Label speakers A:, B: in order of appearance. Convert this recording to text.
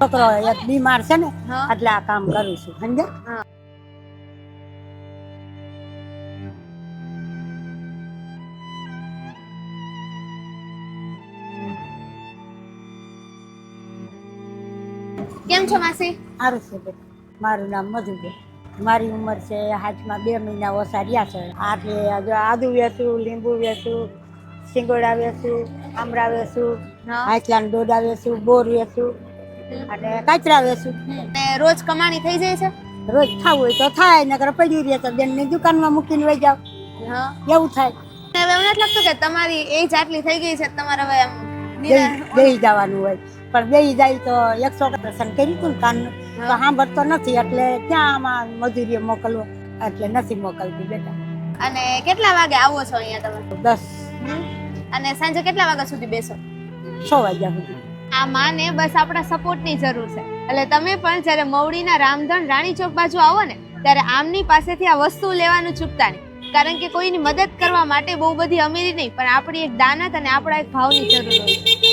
A: છોકરો એક બીમાર છે ને એટલે આ કામ કરું છું સમજ્યા
B: કેમ છો માસી?
A: સારું છે બેટા મારું નામ મધુબેન મારી ઉંમર છે હાથમાં બે મહિના ઓછા રહ્યા છે. આટલે જો આદુ વેચું લીંબુ વેચું સિંગોડા વેચું આમળા વેચું. હાથલાન દોડા વેચું બોર વેચું. અને કાચરા વેચું.
B: ને રોજ કમાણી થઈ જાય છે?
A: રોજ ખાવું હોય તો થાય નકર પડી રહે તો બેનની દુકાનમાં મૂકીને વહી જાવ
B: હા.
A: એવું થાય.
B: ને હવે એમ નથી લાગતું કે તમારી એજ આટલી થઈ ગઈ છે તમારે હવે એમ
A: બેહી જવાનું હોય. પણ બેહી જાય તો એકસો દર્શન કર્યું હતું ને કાન તો સાંભળતો નથી એટલે ક્યાં આમાં મજૂરીએ મોકલવો? એટલે નથી મોકલતી બેટા.
B: અને કેટલા વાગે આવો છો અહીંયા તમે?
A: દસ.
B: અને સાંજે કેટલા વાગ્યા સુધી બેસો?
A: છ વાગ્યા સુધી.
B: આ માને બસ આપણા સપોર્ટની જરૂર છે. એટલે તમે પણ જ્યારે મવડીના રામધન રાણી ચોક બાજુ આવો ને, ત્યારે આમની પાસેથી આ વસ્તુ લેવાનું ચૂકતા નહીં. કારણ કે કોઈની મદદ કરવા માટે બહુ બધી અમીરી નહીં, પણ આપણી એક દાનત અને આપણા એક ભાવની જરૂર હોય